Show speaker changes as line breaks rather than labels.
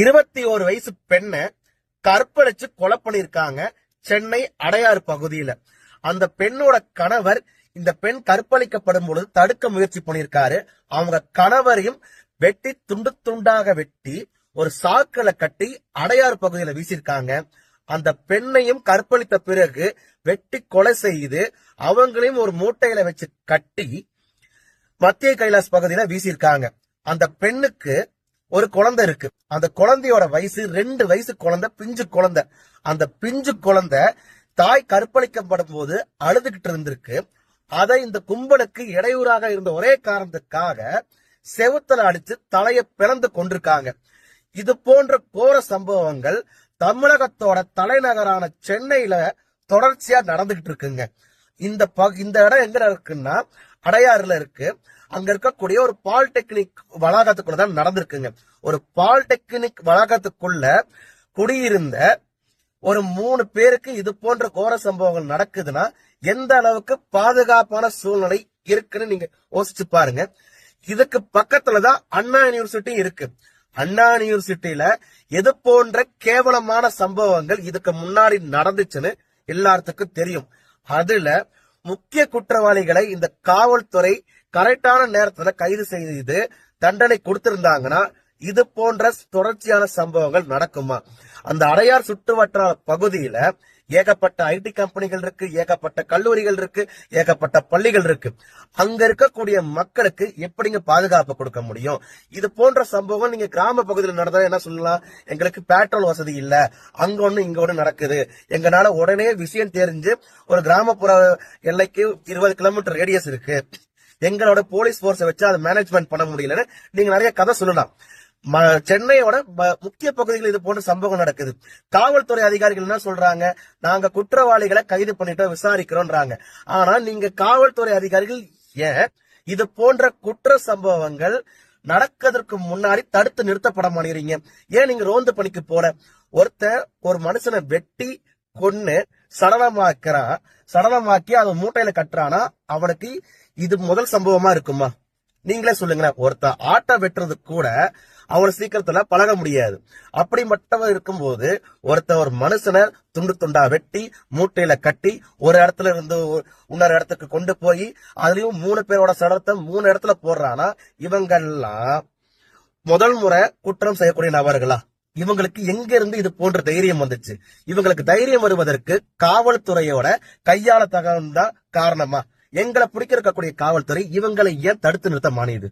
இருபத்தி ஒரு வயசு பெண்ணை கற்பழிச்சு கொலை பண்ணிருக்காங்க சென்னை அடையாறு பகுதியில. அந்த பெண்ணோட கணவர் இந்த பெண் கற்பழிக்கப்படும் பொழுது தடுக்க முயற்சி பண்ணிருக்காரு அவங்க கணவரையும் வெட்டி துண்டு துண்டாக வெட்டி ஒரு சாக்களை கட்டி அடையாறு பகுதியில வீசியிருக்காங்க. அந்த பெண்ணையும் கற்பழித்த பிறகு வெட்டி கொலை செய்து அவங்களையும் ஒரு மூட்டையில வச்சு கட்டி மத்திய கைலாஸ் பகுதியில வீசியிருக்காங்க. அந்த பெண்ணுக்கு ஒரு குழந்தை இருக்கு. அந்த குழந்தையோட வயசு ரெண்டு வயசு குழந்தை பிஞ்சு குழந்தை. அந்த பிஞ்சு குழந்தை தாய் கற்பழிக்கப்படும் போது அழுதுகிட்டு இருந்திருக்கு. அதை இந்த கும்பலுக்கு இடையூறாக இருந்த ஒரே காரணத்துக்காக செவுத்துல அடிச்சு தலையை பிளந்து கொண்டிருக்காங்க. இது போன்ற கோர சம்பவங்கள் தமிழகத்தோட தலைநகரான சென்னையில தொடர்ச்சியா நடந்துகிட்டு இருக்குங்க. இந்த ப- இந்த இடம் எங்க இருக்குன்னா அடையாறுல இருக்கு. அங்க இருக்கக்கூடிய ஒரு பாலிடெக்னிக் வளாகத்துக்குள்ள தான் நடந்திருக்குங்க. ஒரு பாலிடெக்னிக் வளாகத்துக்குள்ள குடியிருந்த ஒரு மூணு பேருக்கு இது போன்ற கோர சம்பவங்கள் நடக்குதுன்னா எந்த அளவுக்கு பாதுகாப்பான சூழ்நிலை இருக்குன்னு நீங்க யோசிச்சு பாருங்க. இதுக்கு பக்கத்துலதான் அண்ணா யூனிவர்சிட்டி இருக்கு. அண்ணா யூனிவர்சிட்டியில எது போன்ற கேவலமான சம்பவங்கள் இதுக்கு முன்னாடி நடந்துச்சுன்னு எல்லாத்துக்கும் தெரியும். அதுல முக்கிய குற்றவாளிகளை இந்த காவல்துறை கரெக்டான நேரத்துல கைது செய்து தண்டனை கொடுத்திருந்தாங்கன்னா இது போன்ற தொடர்ச்சியான சம்பவங்கள் நடக்குமா? அந்த அடையார் சுற்றுவட்டார பகுதியில ஏகப்பட்ட ஐடி கம்பெனிகள் இருக்கு ஏகப்பட்ட கல்லூரிகள் இருக்கு ஏகப்பட்ட பள்ளிகள் இருக்கு. அங்க இருக்கக்கூடிய மக்களுக்கு எப்படிங்க பாதுகாப்பு கொடுக்க முடியும்? இது போன்ற சம்பவம் நீங்க கிராம பகுதியில் நடந்தா என்ன சொல்லலாம்? எங்களுக்கு பெட்ரோல் வசதி இல்ல. அங்க ஒண்ணு இங்க ஒண்ணு நடக்குது. எங்களால உடனே விஷயம் தெரிஞ்சு ஒரு கிராமப்புற எல்லைக்கு இருபது கிலோமீட்டர் ரேடியஸ் இருக்கு. எங்களோட போலீஸ் போர்ஸை வச்சு அதை மேனேஜ்மெண்ட் பண்ண முடியலன்னு நீங்க நிறைய கதை சொல்லலாம். சென்னையோட முக்கிய பகுதிகளில் இது போன்ற சம்பவம் நடக்குது. காவல்துறை அதிகாரிகள் என்ன சொல்றாங்க? நாங்க குற்றவாளிகளை கைது பண்ணிட்டோம் விசாரிக்கிறோம்ன்றாங்க ஆனா நீங்க காவல்துறை அதிகாரிகள் ஏன் இது போன்ற குற்ற சம்பவங்கள் நடக்கிறதுக்கு முன்னாடி தடுத்து நிறுத்தப்பட மாட்டேங்கிறீங்க? ஏன் நீங்க ரோந்து பணிக்கு போற ஒருத்தன் ஒரு மனுஷனை வெட்டி கொன்னு சடலமாக்குறான் சடலமாக்கி அதை மூட்டையில கட்டுறானா? அவனுக்கு இது முதல் சம்பவமா இருக்குமா? நீங்களே சொல்லுங்களேன். ஒருத்தன் ஆட்டை வெட்டுறது கூட அவ்வளவு சீக்கிரத்துல பழக முடியாது. அப்படிப்பட்டவன் இருக்கும்போது ஒருத்தர் ஒரு மனுஷனை துண்டு துண்டா வெட்டி மூட்டையில கட்டி ஒரு இடத்துல இருந்து இன்னொரு இடத்துக்கு கொண்டு போய் அதுலயும் மூணு பேரோட சடலத்தை மூணு இடத்துல போடுறானா? இவங்கெல்லாம் முதல் முறை குற்றம் செய்யக்கூடிய நபர்களா? இவங்களுக்கு எங்க இருந்து இது போன்ற தைரியம் வந்துச்சு? இவங்களுக்கு தைரியம் வருவதற்கு காவல்துறையோட கையாள தகவல் தான் காரணமா? எங்களை பிடிக்க இருக்கக்கூடிய காவல்துறை இவங்களை ஏன் தடுத்து நிறுத்த மானியது